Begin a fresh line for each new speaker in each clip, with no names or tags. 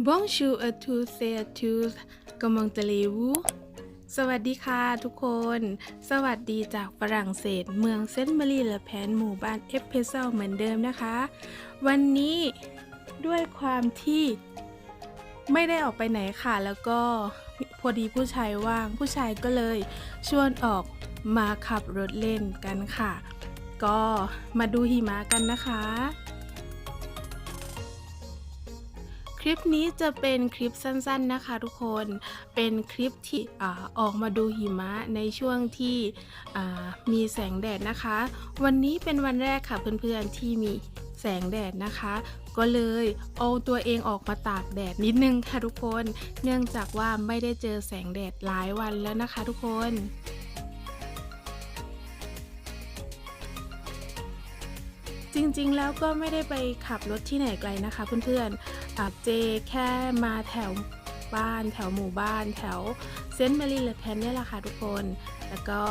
Bonjour à tous et à tous comment allez-vous สวัสดีค่ะทุกคน สวัสดีจากฝรั่งเศส เมืองเซนต์มารีและแพนหมู่บ้านเอฟเพเซลเหมือนเดิมนะคะ วันนี้ด้วยความที่ไม่ได้ออกไปไหนค่ะ แล้วก็พอดีผู้ชายว่าง ผู้ชายก็เลยชวนออกมาขับรถเล่นกันค่ะ ก็มาดูหิมะกันนะคะ คลิปนี้จะเป็นคลิปสั้นๆนะคะทุกคน เป็นคลิปที่ออกมาดูหิมะในช่วงที่มีแสงแดดนะคะ วันนี้เป็นวันแรกค่ะเพื่อนๆที่มีแสงแดดนะคะ ก็เลยเอาตัวเองออกมาตากแดดนิดนึงค่ะทุกคน เนื่องจากว่าไม่ได้เจอแสงแดดหลายวันแล้วนะคะทุกคน จริงๆ แล้วก็ไม่ได้ไปขับรถที่ไหนไกลนะคะเพื่อนๆเจแค่มาแถวบ้านแถวหมู่บ้านแถวเซนต์มารีเลแพนนี่แหละค่ะทุกคน แล้วก็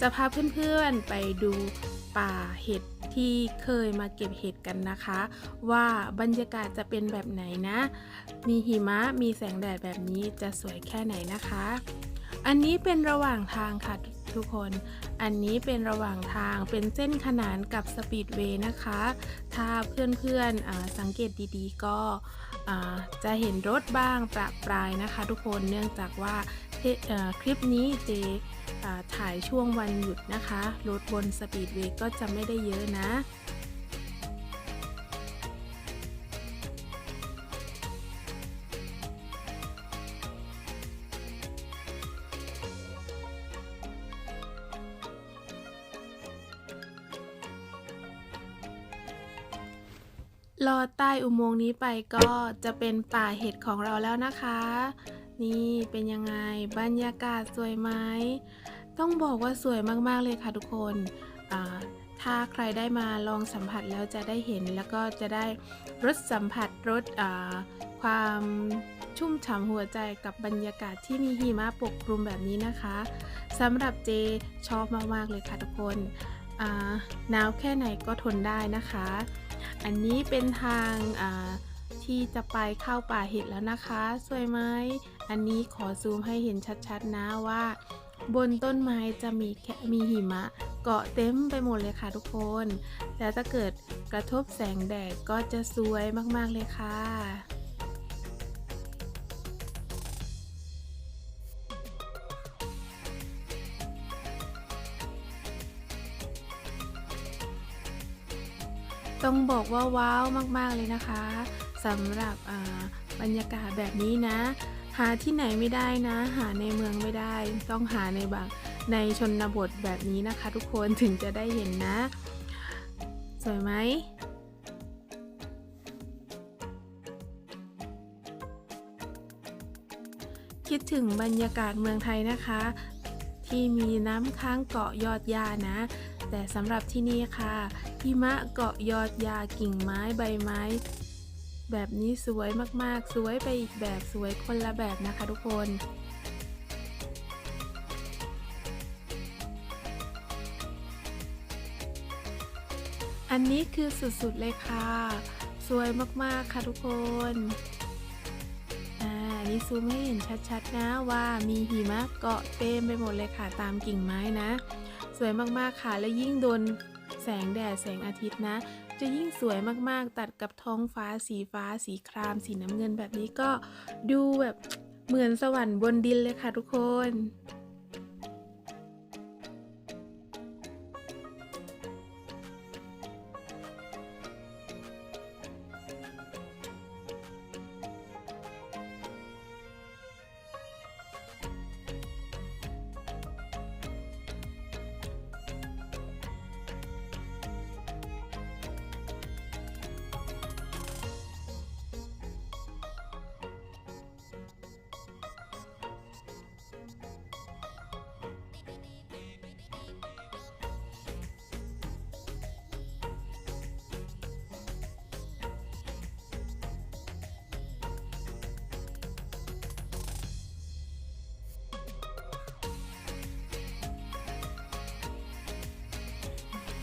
จะพาเพื่อนๆไปดูป่าเห็ดที่เคยมาเก็บเห็ดกันนะคะ ว่าบรรยากาศจะเป็นแบบไหนนะ มีหิมะมีแสงแดดแบบนี้จะสวยแค่ไหนนะคะ อันนี้เป็นระหว่างทางค่ะ ทุกคน อันนี้เป็นระหว่างทางเป็นเส้นขนานกับสปีดเวย์นะคะ ถ้าเพื่อนๆสังเกตดีๆ ก็จะเห็นรถบ้างประปรายนะคะ ทุกคนเนื่องจากว่าคลิปนี้เจถ่ายช่วงวันหยุดนะคะ รถบนสปีดเวย์ก็จะไม่ได้เยอะนะ ลอดใต้อุโมงค์นี้ไปก็จะเป็นป่าเห็ดของเราแล้วนะคะ นี่เป็นยังไงบรรยากาศสวยไหมต้องบอกว่าสวยมากๆเลยค่ะทุกคนอ่าถ้าใครได้มาลองสัมผัสแล้วจะได้เห็นแล้วก็จะได้รสสัมผัสรสอ่าความชุ่มฉ่ำหัวใจกับบรรยากาศที่มีหิมะปกคลุมแบบนี้นะคะสำหรับเจชอบมากๆเลยค่ะทุกคนอ่าหนาวแค่ไหนก็ทนได้นะคะ อันนี้เป็นทางที่จะไปเข้าป่าเห็ดแล้วนะคะ สวยไหม อันนี้ขอซูมให้เห็นชัดๆนะว่า บนต้นไม้จะมีแค่มีหิมะ เกาะเต็มไปหมดเลยค่ะทุกคน แล้วถ้าเกิดกระทบแสงแดดก็จะสวยมากๆเลยค่ะ ต้องบอกว่าว้าวมากๆเลยนะคะสำหรับบรรยากาศแบบนี้นะ หาที่ไหนไม่ได้นะ หาในเมืองไม่ได้ ต้องหาในบางในชนบทแบบนี้นะคะ ทุกคนถึงจะได้เห็นนะ สวยไหมคิดถึงบรรยากาศเมืองไทยนะคะ ที่มีน้ำค้างเกาะยอดยานะ แต่สำหรับที่นี่ค่ะหิมะเกาะยอดยากิ่งไม้ใบไม้ แบบนี้สวยมากๆ สวยไปอีกแบบสวยคนละแบบนะคะทุกคนอันนี้คือสุดๆเลยค่ะ สวยมากๆค่ะทุกคน อ่านนี้ซูมให้เห็นชัดๆนะว่ามีหิมะเกาะเต็มไปหมดเลยค่ะตามกิ่งไม้นะ สวยมากๆค่ะ และยิ่งโดนแสงแดดแสงอาทิตย์นะ จะยิ่งสวยมากๆ ตัดกับท้องฟ้าสีฟ้า สีคราม สีน้ำเงินแบบนี้ก็ดูแบบเหมือนสวรรค์บนดินเลยค่ะทุกคน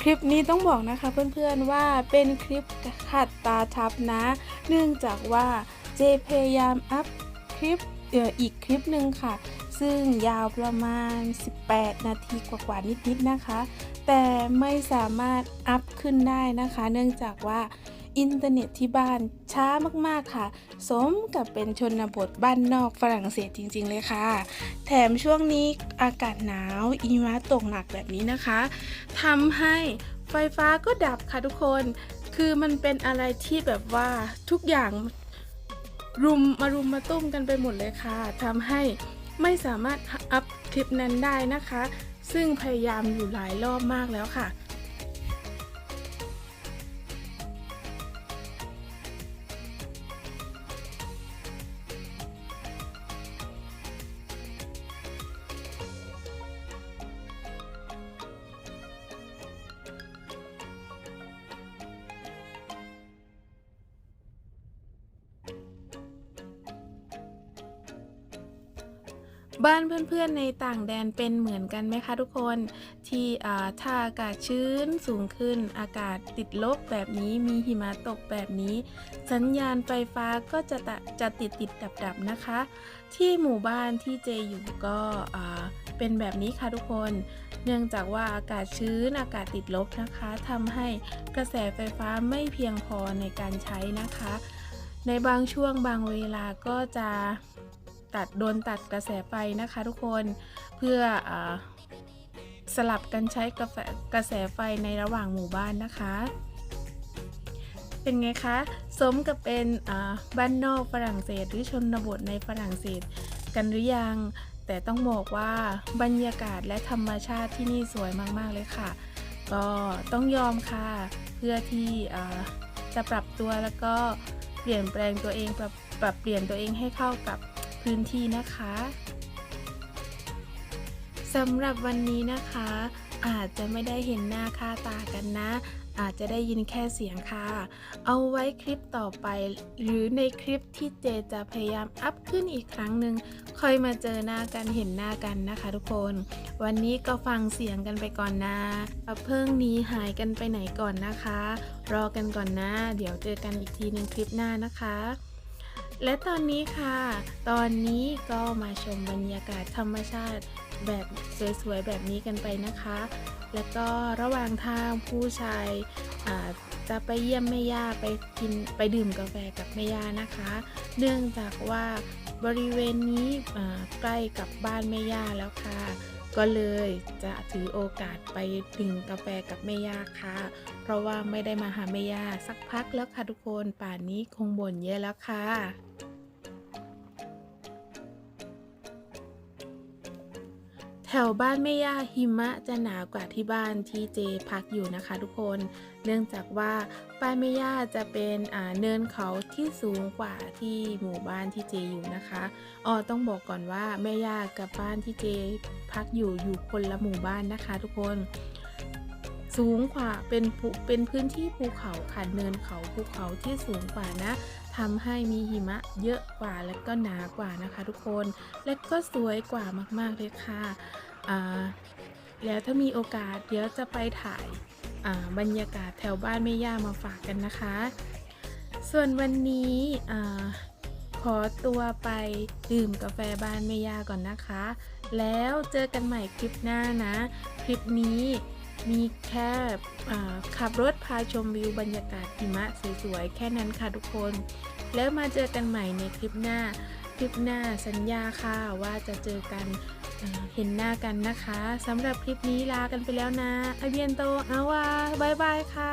คลิปนี้ต้องบอกนะคะเพื่อนๆว่าเป็นคลิปขัดตาทับนะ เนื่องจากว่าเจพยายามอัพคลิปเอ่ออีกคลิปหนึ่งค่ะ ซึ่งยาวประมาณ 18 นาทีกว่าๆนิดๆนะคะ แต่ไม่สามารถอัพขึ้นได้นะคะ เนื่องจากว่า อินเทอร์เน็ตที่บ้านช้ามากๆค่ะ สมกับเป็นชนบทบ้านนอกฝรั่งเศสจริง ๆ เลยค่ะ แถมช่วงนี้อากาศหนาวอีมะตกหนักแบบนี้นะคะทำให้ไฟฟ้าก็ดับค่ะทุกคน คือมันเป็นอะไรที่แบบว่าทุกอย่างรุมมารุมมาตุ้มกันไปหมดเลยค่ะทำให้ไม่สามารถอัพคลิปนั้นได้นะคะ ซึ่งพยายามอยู่หลายรอบมากแล้วค่ะ บ้านเพื่อนๆในต่างแดนเป็นเหมือนกันไหมคะทุกคนที่อ่าถ้าอากาศชื้นสูงขึ้น อากาศติดลบแบบนี้มีหิมะตกแบบนี้ สัญญาณไฟฟ้าก็จะตะจะติดติดดับดับนะคะ ที่หมู่บ้านที่เจอยู่ก็อ่าเป็นแบบนี้ค่ะทุกคน เนื่องจากว่าอากาศชื้นอากาศติดลบนะคะทำให้กระแสไฟฟ้าไม่เพียงพอในการใช้นะคะ ในบางช่วงบางเวลาก็จะ ตัดโดนตัดกระแสไฟนะคะทุกคนเพื่ออสลับกันใช้กาแฟกระแสไฟในระหว่างหมู่บ้านนะคะ เป็นไงคะ สมกับเป็นบ้านนอกฝรั่งเศสหรือชนบทในฝรั่งเศสกันหรือยัง แต่ต้องบอกว่าบรรยากาศและธรรมชาติที่นี่สวยมากๆเลยค่ะ ก็ต้องยอมค่ะ เพื่อที่จะปรับตัวแล้วก็เปลี่ยนแปลงตัวเองปรับปรับเปลี่ยนตัวเองให้เข้ากับ พื้นที่นะคะสำหรับวันนี้นะคะ อาจจะไม่ได้เห็นหน้าค่าตากันนะ อาจจะได้ยินแค่เสียงค่ะ เอาไว้คลิปต่อไป หรือในคลิปที่เจจะพยายามอัพขึ้นอีกครั้งหนึ่งค่อยมาเจอหน้ากันเห็นหน้ากันนะคะทุกคน วันนี้ก็ฟังเสียงกันไปก่อนนะเพิ่งนี้หายกันไปไหนก่อนนะคะ รอกันก่อนนะ เดี๋ยวเจอกันอีกทีหนึ่งคลิปหน้านะคะ และตอนนี้ค่ะ ตอนนี้ก็มาชมบรรยากาศธรรมชาติแบบสวยๆแบบนี้กันไปนะคะ แล้วก็ระหว่างทางผู้ชายจะไปเยี่ยมแม่ย่าไปกินไปดื่มกาแฟกับแม่ย่านะคะ เนื่องจากว่าบริเวณนี้ใกล้กับบ้านแม่ย่าแล้วค่ะ ก็เลยจะถือโอกาสไปดื่มกาแฟกับแม่ย่าค่ะ เพราะว่าไม่ได้มาหาแม่ย่าสักพักแล้วค่ะทุกคนป่านนี้คงบ่นเยอะแล้วค่ะ แถวบ้านแม่ย่าหิมะจะหนากว่าที่บ้านที่เจพักอยู่นะคะทุกคน เนื่องจากว่าบ้านแม่ย่าจะเป็นเนินเขาที่สูงกว่าที่หมู่บ้านที่เจอยู่นะคะอ๋อต้องบอกก่อนว่าแม่ย่ากับบ้านที่เจพักอยู่อยู่คนละหมู่บ้านนะคะทุกคน สูงกว่าเป็นภูเป็นพื้นที่ภูเขาค่ะเนินเขาภูเขาที่สูงกว่านะทำให้มีหิมะเยอะกว่าและก็หนากว่านะคะ ทุกคนและก็สวยกว่ามากๆเลยค่ะอ่าแล้วถ้ามีโอกาสเดี๋ยวจะไปถ่ายาบรรยากาศแถวบ้านแม่ย่ามาฝากกันนะคะ ส่วนวันนี้ขอตัวไปดื่มกาแฟบ้านแม่ย่าก่อนนะคะ แล้วเจอกันใหม่คลิปหน้านะ คลิปนี้ มีแค่ขับรถพาชมวิวบรรยากาศหิมะสวยๆ แค่นั้นค่ะทุกคน แล้วมาเจอกันใหม่ในคลิปหน้า คลิปหน้าสัญญาค่ะว่าจะเจอกันเเห็นหน้ากันนะคะสำหรับคลิปนี้ลากันไปแล้วนะอเบียนโตเอาว่าบายบายค่ะ